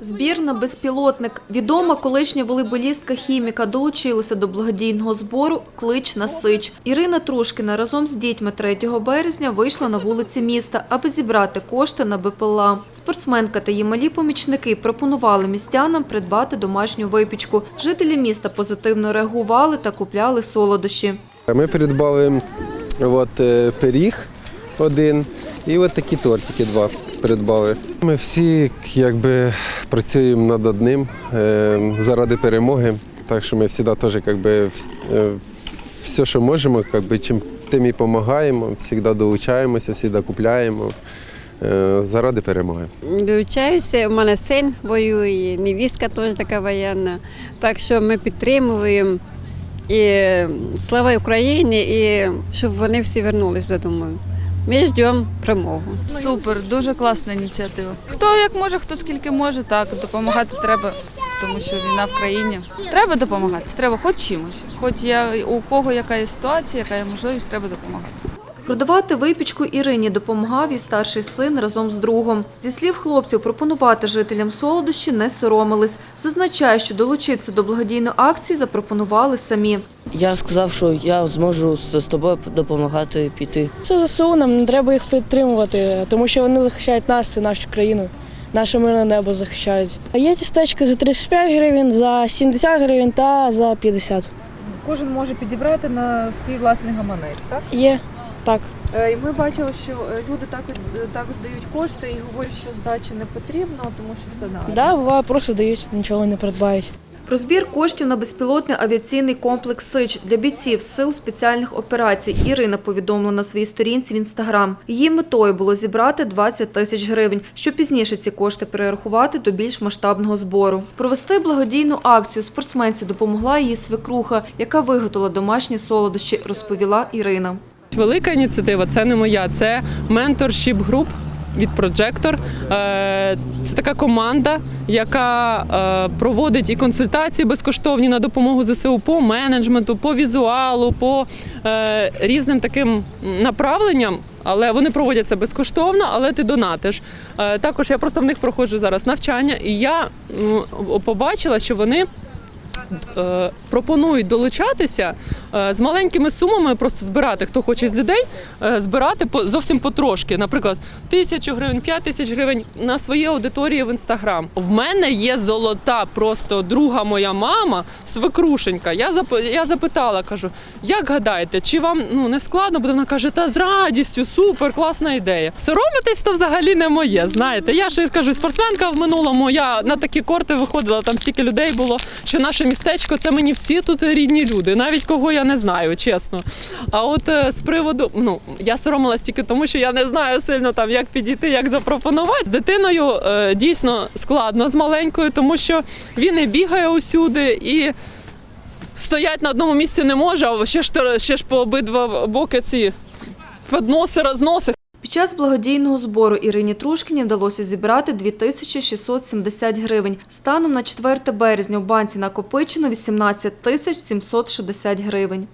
Збір на безпілотник. Відома колишня волейболістка хіміка долучилася до благодійного збору Клич на Сич. Ірина Трушкіна разом з дітьми 3 березня вийшла на вулиці міста, аби зібрати кошти на БПЛА. Спортсменка та її малі помічники пропонували містянам придбати домашню випічку. Жителі міста позитивно реагували та купляли солодощі. Ми придбали от, е, пиріг один і от такі тортики два придбали. Ми всі якби, працюємо над одним е, заради перемоги. Так що ми завжди теж якби, е, все, що можемо, якби, чим тим і допомагаємо, завжди долучаємося, завжди купляємо е, заради перемоги. Долучаюся, у мене син воює, невістка теж така воєнна. Так що ми підтримуємо. І слава Україні, і щоб вони всі вернулися додому. Ми ждемо перемогу. Супер, дуже класна ініціатива. Хто як може, хто скільки може, так допомагати треба, тому що війна в країні. Треба допомагати, треба хоч чимось. Хоч я у кого яка є ситуація, яка є можливість, треба допомагати. Продавати випічку Ірині допомагав її старший син разом з другом. Зі слів хлопців, пропонувати жителям солодощі не соромились. Зазначає, що долучитися до благодійної акції запропонували самі. Я сказав, що я зможу з з тобою допомагати піти. Це ЗСУ, нам не треба їх підтримувати, тому що вони захищають нас і нашу країну. Наше мирне небо захищають. А Є тістечки за 35 гривень, за 70 гривень та за 50. Кожен може підібрати на свій власний гаманець, так? Є так. Е, І ми бачили, що е, люди так, також дають кошти і говорять, що здачі не потрібно, тому що це на Да, буває, просто дають, нічого не придбають. Про збір коштів на безпілотний авіаційний комплекс «Сич» для бійців сил спеціальних операцій Ірина повідомила на своїй сторінці в інстаграм. Її метою було зібрати 20 тисяч гривень, щоб пізніше ці кошти перерахувати до більш масштабного збору. Провести благодійну акцію спортсменці допомогла її свекруха, яка виготовила домашні солодощі, розповіла Ірина. Велика ініціатива це не моя, це менторшіп груп від Projector. Е, Це така команда, яка е, проводить і консультації безкоштовні на допомогу ЗСУ по менеджменту, по візуалу, по е, різним таким направленням. Але вони проводяться безкоштовно, але ти донатиш. Також я просто в них проходжу зараз навчання, і я побачила, що вони пропонують долучатися е, з маленькими сумами, просто збирати, хто хоче з людей, е, збирати зовсім потрошки. Наприклад, тисячу гривень, п'ять тисяч гривень на свої аудиторії в інстаграм. В мене є золота, просто друга моя мама, свекрушенька. Я я запитала, кажу, як гадаєте, чи вам ну не складно буде? Вона каже, та з радістю, супер, класна ідея. Соромитись то взагалі не моє. Знаєте, я ще кажу, спортсменка в минулому. Я на такі корти виходила, там стільки людей було, що наше містечко це мені всі тут рідні люди, навіть кого я не знаю, чесно. А от е, з приводу, ну я соромилась тільки тому, що я не знаю сильно там, як підійти, як запропонувати. З дитиною е, дійсно складно з маленькою, тому що він і бігає усюди і. Стоять на одному місці не може, а ще ж ще ж по обидва боки ці підноси, розноси. Час благодійного збору Ірині Трушкіні вдалося зібрати 2670 гривень. Станом на 4 березня в банці накопичено 18 тисяч 760 гривень.